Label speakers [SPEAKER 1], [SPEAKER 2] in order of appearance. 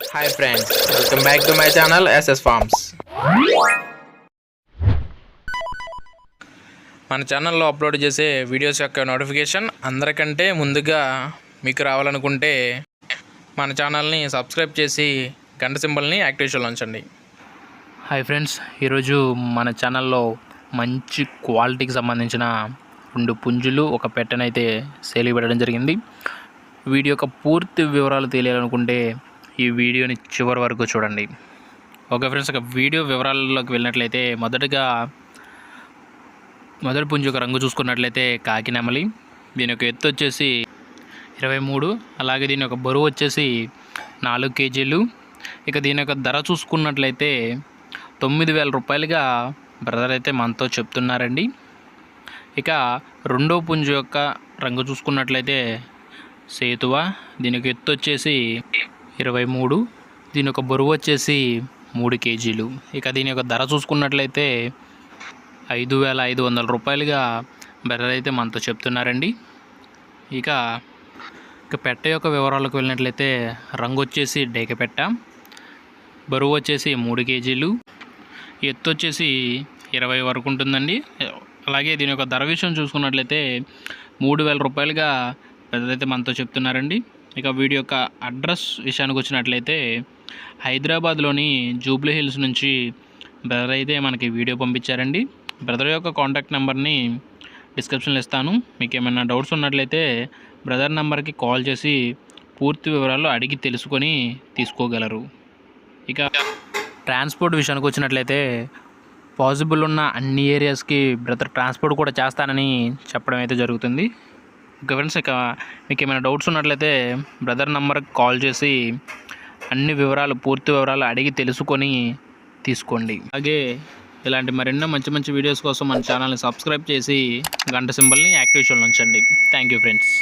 [SPEAKER 1] Hi friends welcome back to my channel SS farms మన ఛానల్లో upload చేసే videos యొక్క నోటిఫికేషన్ అందరికంటే ముందుగా మీకు రావాలనుకుంటే మన ఛానల్ని సబ్స్క్రైబ్ చేసి గంట సింబల్ని యాక్టివేషన్లో ఉంచండి.
[SPEAKER 2] హాయ్ ఫ్రెండ్స్ ఈరోజు మన ఛానల్లో మంచి క్వాలిటీకి సంబంధించిన రెండు పుంజులు ఒక పెట్టనైతే సేల్ పెట్టడం జరిగింది. వీడియో యొక్క పూర్తి వివరాలు తెలియాలనుకుంటే ఈ వీడియోని చివరి వరకు చూడండి. ఓకే ఫ్రెండ్స్ ఒక వీడియో వివరాల్లోకి వెళ్ళినట్లయితే మొదటగా మొదటి పుంజు ఒక రంగు చూసుకున్నట్లయితే కాకినమలి. దీని యొక్క ఎత్తు వచ్చేసి ఇరవై మూడు అలాగే దీని యొక్క బరువు వచ్చేసి నాలుగు కేజీలు. ఇక దీని యొక్క ధర చూసుకున్నట్లయితే తొమ్మిది వేల రూపాయలుగా బ్రదర్ అయితే మనతో చెప్తున్నారండి. ఇక రెండో పుంజు యొక్క రంగు చూసుకున్నట్లయితే సేతువ. దీనికి ఎత్తు వచ్చేసి ఇరవై మూడు. దీని యొక్క బరువు వచ్చేసి మూడు కేజీలు. ఇక దీని యొక్క ధర చూసుకున్నట్లయితే ఐదు వేల ఐదు వందల రూపాయలుగా బ్రదర్ అయితే మనతో చెప్తున్నారండి. ఇక ఇక పెట్ట యొక్క వివరాలకు వెళ్ళినట్లయితే రంగు వచ్చేసి డేక పెట్ట బరువు వచ్చేసి మూడు కేజీలు. ఎత్తు వచ్చేసి ఇరవై వరకు ఉంటుందండి. అలాగే దీని యొక్క ధర విషయం చూసుకున్నట్లయితే మూడు వేల రూపాయలుగా పెద్దదైతే మనతో చెప్తున్నారండి. ఇక వీడి యొక్క అడ్రస్ విషయానికి వచ్చినట్లయితే హైదరాబాద్లోని జూబ్లీ హిల్స్ నుంచి బ్రదర్ అయితే మనకి వీడియో పంపించారండి. బ్రదర్ యొక్క కాంటాక్ట్ నెంబర్ని డిస్క్రిప్షన్లో ఇస్తాను. మీకు ఏమైనా డౌట్స్ ఉన్నట్లయితే బ్రదర్ నెంబర్కి కాల్ చేసి పూర్తి వివరాలు అడిగి తెలుసుకొని తీసుకోగలరు. ఇక ట్రాన్స్పోర్ట్ విషయానికి వచ్చినట్లయితే పాసిబుల్ ఉన్న అన్ని ఏరియాస్కి బ్రదర్ ట్రాన్స్పోర్ట్ కూడా చేస్తానని చెప్పడం అయితే జరుగుతుంది. ఓకే ఫ్రెండ్స్ ఇక మీకు ఏమైనా డౌట్స్ ఉన్నట్లయితే బ్రదర్ నెంబర్కి కాల్ చేసి అన్ని వివరాలు పూర్తి వివరాలు అడిగి తెలుసుకొని తీసుకోండి. అలాగే ఇలాంటి మరెన్నో మంచి మంచి వీడియోస్ కోసం మన ఛానల్ని సబ్స్క్రైబ్ చేసి గంట సింబల్ని యాక్టివేషన్లో ఉంచండి. Thank you friends